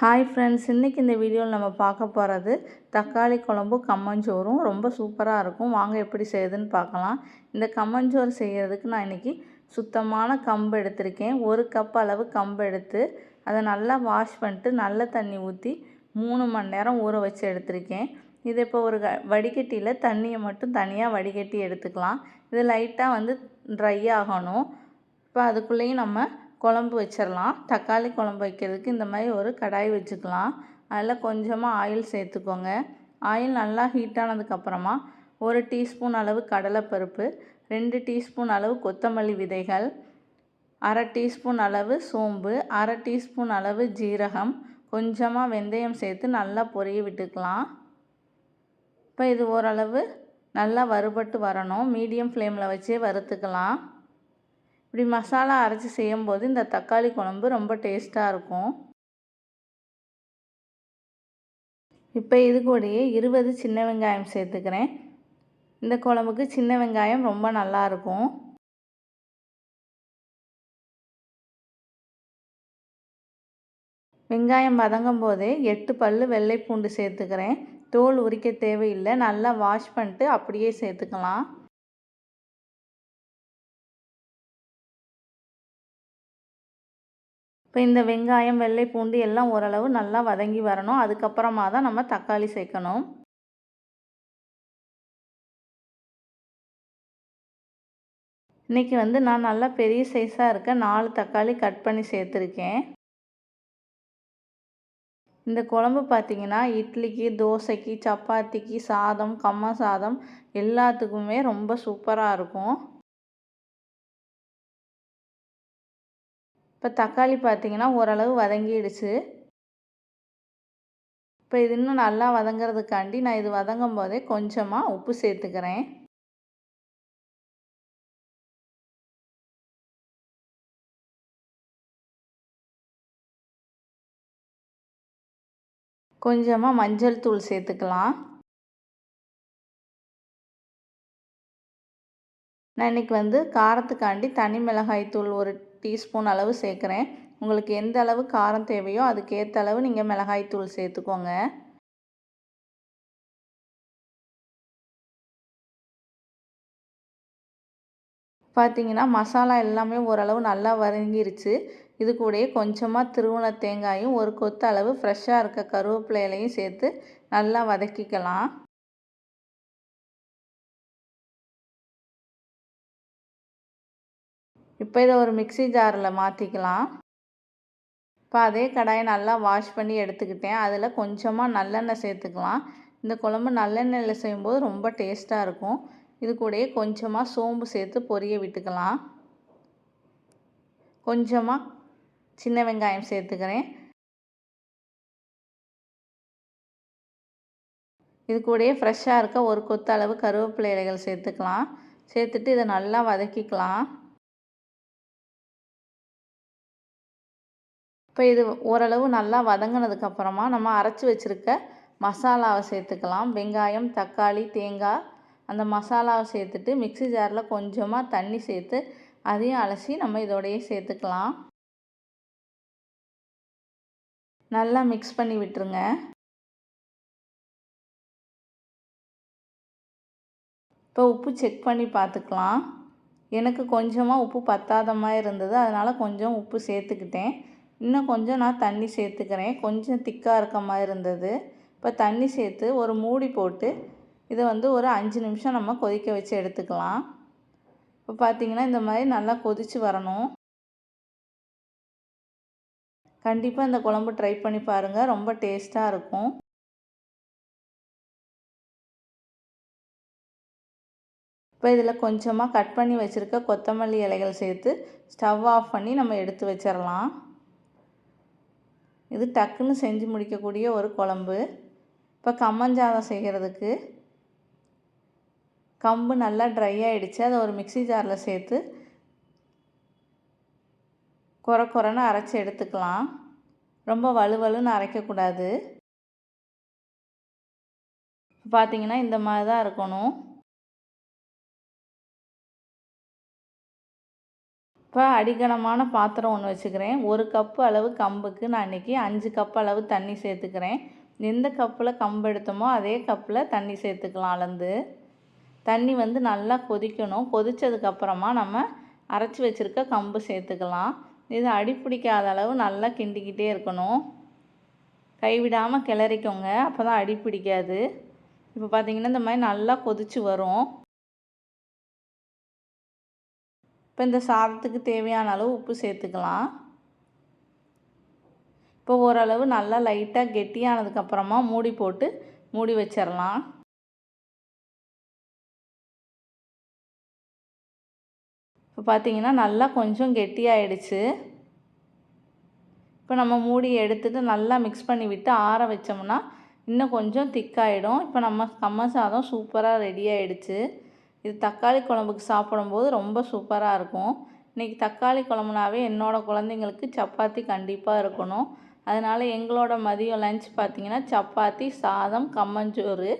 Hi friends இன்றைக்கி இந்த வீடியோவில் நம்ம பார்க்க போகிறது தக்காளி குழம்பும் கம்மஞ்சோறும் ரொம்ப சூப்பராக இருக்கும். வாங்க எப்படி செய்யுதுன்னு பார்க்கலாம். இந்த கம்மஞ்சோறு செய்கிறதுக்கு நான் இன்றைக்கி சுத்தமான கம்பு எடுத்திருக்கேன். ஒரு கப் அளவு கம்பு எடுத்து அதை நல்லா வாஷ் பண்ணிட்டு நல்ல தண்ணி ஊற்றி மூணு மணி நேரம் ஊற வச்சு எடுத்திருக்கேன். இது இப்போ ஒரு வடிகட்டியில் தண்ணியை மட்டும் தனியாக வடிகட்டி எடுத்துக்கலாம். இது லைட்டாக வந்து ட்ரை ஆகணும். இப்போ அதுக்குள்ளேயும் நம்ம குழம்பு வச்சிடலாம் தக்காளி குழம்பு வைக்கிறதுக்கு இந்த மாதிரி ஒரு கடாய் வச்சுக்கலாம். அதில் கொஞ்சமாக ஆயில் சேர்த்துக்கோங்க. ஆயில் நல்லா ஹீட் ஆனதுக்கப்புறமா ஒரு டீஸ்பூன் அளவு கடலைப்பருப்பு ரெண்டு டீஸ்பூன் அளவு கொத்தமல்லி விதைகள் அரை டீஸ்பூன் அளவு சோம்பு அரை டீஸ்பூன் அளவு ஜீரகம் கொஞ்சமாக வெந்தயம் சேர்த்து நல்லா பொரிய விட்டுக்கலாம். இப்போ இது ஓரளவு நல்லா வறுபட்டு வரணும். மீடியம் ஃப்ளேமில் வச்சே வறுத்துக்கலாம். இப்படி மசாலா அரைச்சி செய்யும்போது இந்த தக்காளி குழம்பு ரொம்ப டேஸ்ட்டாக இருக்கும். இப்போ இது கூடயே இருபது சின்ன வெங்காயம் சேர்த்துக்கிறேன். இந்த குழம்புக்கு சின்ன வெங்காயம் ரொம்ப நல்லாயிருக்கும் வெங்காயம் வதங்கும் போதே எட்டு பல் வெள்ளை பூண்டு சேர்த்துக்கிறேன். தோல் உரிக்க தேவையில்லை. நல்லா வாஷ் பண்ணிட்டு அப்படியே சேர்த்துக்கலாம். இப்போ இந்த வெங்காயம் வெள்ளை பூண்டு எல்லாம் ஓரளவு நல்லா வதங்கி வரணும். அதுக்கப்புறமா தான் நம்ம தக்காளி சேர்க்கணும். இன்றைக்கி வந்து நான் நல்லா பெரிய சைஸாக இருக்க நாலு தக்காளி கட் பண்ணி சேர்த்துருக்கேன். இந்த குழம்பு பார்த்திங்கன்னா இட்லிக்கு தோசைக்கு சப்பாத்திக்கு சாதம் கம்மா சாதம் எல்லாத்துக்குமே ரொம்ப சூப்பராக இருக்கும். இப்போ தக்காளி பார்த்திங்கன்னா ஓரளவு வதங்கிடுச்சு. இப்போ இது இன்னும் நல்லா வதங்கிறதுக்காண்டி நான் இது வதங்கும் போதே கொஞ்சமாக உப்பு சேர்த்துக்கிறேன். கொஞ்சமாக மஞ்சள் தூள் சேர்த்துக்கலாம். நான் இன்றைக்கி வந்து காரத்துக்காண்டி தனி மிளகாய் தூள் ஒரு டீஸ்பூன் அளவு சேர்க்குறேன். உங்களுக்கு எந்த அளவு காரம் தேவையோ அதுக்கேற்ற அளவு நீங்கள் மிளகாய் தூள் சேர்த்துக்கோங்க. பார்த்தீங்கன்னா மசாலா எல்லாமே ஓரளவு நல்லா வதங்கிருச்சு. இது கூடயே கொஞ்சமாக திருவண தேங்காயும் ஒரு கொத்து அளவு ஃப்ரெஷ்ஷாக இருக்க கருவேப்பிலையிலையும் சேர்த்து நல்லா வதக்கிக்கலாம். இப்போ இதை ஒரு மிக்சி ஜாரில் மாற்றிக்கலாம். இப்போ அதே கடாயை நல்லா வாஷ் பண்ணி எடுத்துக்கிட்டேன். அதில் கொஞ்சமாக நல்லெண்ணெய் சேர்த்துக்கலாம். இந்த குழம்பு நல்லெண்ணெயில் செய்யும்போது ரொம்ப டேஸ்ட்டாக இருக்கும். இது கூடயே கொஞ்சமாக சோம்பு சேர்த்து பொரிய விட்டுக்கலாம். கொஞ்சமாக சின்ன வெங்காயம் சேர்த்துக்கிறேன். இது கூடயே ஃப்ரெஷ்ஷாக இருக்க ஒரு கொத்து அளவு கருவேப்பிலை இலைகள் சேர்த்துக்கலாம். சேர்த்துட்டு இதை நல்லா வதக்கிக்கலாம். இப்போ இது ஓரளவு நல்லா வதங்கினதுக்கப்புறமா நம்ம அரைச்சி வச்சுருக்க மசாலாவை சேர்த்துக்கலாம். வெங்காயம் தக்காளி தேங்காய் அந்த மசாலாவை சேர்த்துட்டு மிக்சி ஜாரில் கொஞ்சமாக தண்ணி சேர்த்து அதையும் அலசி நம்ம இதோடையே சேர்த்துக்கலாம். நல்லா மிக்ஸ் பண்ணி விட்டுருங்க. இப்போ உப்பு செக் பண்ணி பார்த்துக்கலாம். எனக்கு கொஞ்சமாக உப்பு பத்தாத மாதிரி இருந்தது. அதனால் கொஞ்சம் உப்பு சேர்த்துக்கிட்டேன். இன்னும் கொஞ்சம் நான் தண்ணி சேர்த்துக்கிறேன். கொஞ்சம் திக்காக இருக்க மாதிரி இருந்தது. இப்போ தண்ணி சேர்த்து ஒரு மூடி போட்டு இதை வந்து ஒரு அஞ்சு நிமிஷம் நம்ம கொதிக்க வச்சு எடுத்துக்கலாம். இப்போ பார்த்திங்கன்னா இந்த மாதிரி நல்லா கொதித்து வரணும். கண்டிப்பாக இந்த குழம்பு ட்ரை பண்ணி பாருங்கள் ரொம்ப டேஸ்ட்டாக இருக்கும். இப்போ இதில் கொஞ்சமாக கட் பண்ணி வச்சுருக்க கொத்தமல்லி இலைகள் சேர்த்து ஸ்டவ் ஆஃப் பண்ணி நம்ம எடுத்து வச்சிடலாம் இது டக்குன்னு செஞ்சு முடிக்கக்கூடிய ஒரு குழம்பு. இப்போ கம்மஞ்சாதம் செய்கிறதுக்கு கம்பு நல்லா ட்ரை ஆகிடுச்சு அதை ஒரு மிக்சி ஜாரில் சேர்த்து குறை குறைன்னு அரைச்சி எடுத்துக்கலாம். ரொம்ப வலுவலுன்னு அரைக்கக்கூடாது பார்த்தீங்கன்னா இந்த மாதிரி தான் இருக்கணும். இப்போ அடிகனமான பாத்திரம் ஒன்று வச்சுக்கிறேன். ஒரு கப்பு அளவு கம்புக்கு நான் இன்றைக்கி அஞ்சு கப் அளவு தண்ணி சேர்த்துக்கிறேன். எந்த கப்பில் கம்பு எடுத்தோமோ அதே கப்பில் தண்ணி சேர்த்துக்கலாம் அளந்து. தண்ணி வந்து நல்லா கொதிக்கணும். கொதித்ததுக்கப்புறமா நம்ம அரைச்சி வச்சுருக்க கம்பு சேர்த்துக்கலாம். இது அடி பிடிக்காத அளவு நல்லா கிண்டிக்கிட்டே இருக்கணும். கைவிடாமல் கிளறிக்கோங்க. அப்போ தான் அடி பிடிக்காது. இப்போ பார்த்திங்கன்னா இந்த மாதிரி நல்லா கொதித்து வரும். இப்போ இந்த சாதத்துக்கு தேவையான அளவு உப்பு சேர்த்துக்கலாம். இப்போ ஓரளவு நல்லா லைட்டாக கெட்டியானதுக்கப்புறமா மூடி போட்டு மூடி வச்சிடலாம் இப்போ பார்த்தீங்கன்னா நல்லா கொஞ்சம் கெட்டியாயிடுச்சு. இப்போ நம்ம மூடி எடுத்துகிட்டு நல்லா மிக்ஸ் பண்ணி விட்டு ஆற வச்சோம்னா இன்னும் கொஞ்சம் திக்காயிடும் இப்போ நம்ம கம்ம சாதம் சூப்பராக ரெடி ஆகிடுச்சு இது தக்காளி குழம்புக்கு சாப்பிடும்போது ரொம்ப சூப்பராக இருக்கும். இன்றைக்கி தக்காளி குழம்புனாவே என்னோடய குழந்தைங்களுக்கு சப்பாத்தி கண்டிப்பாக இருக்கணும். அதனால் எங்களோட மதியம் லஞ்ச் பார்த்திங்கன்னா சப்பாத்தி சாதம் கம்மஞ்சோறு.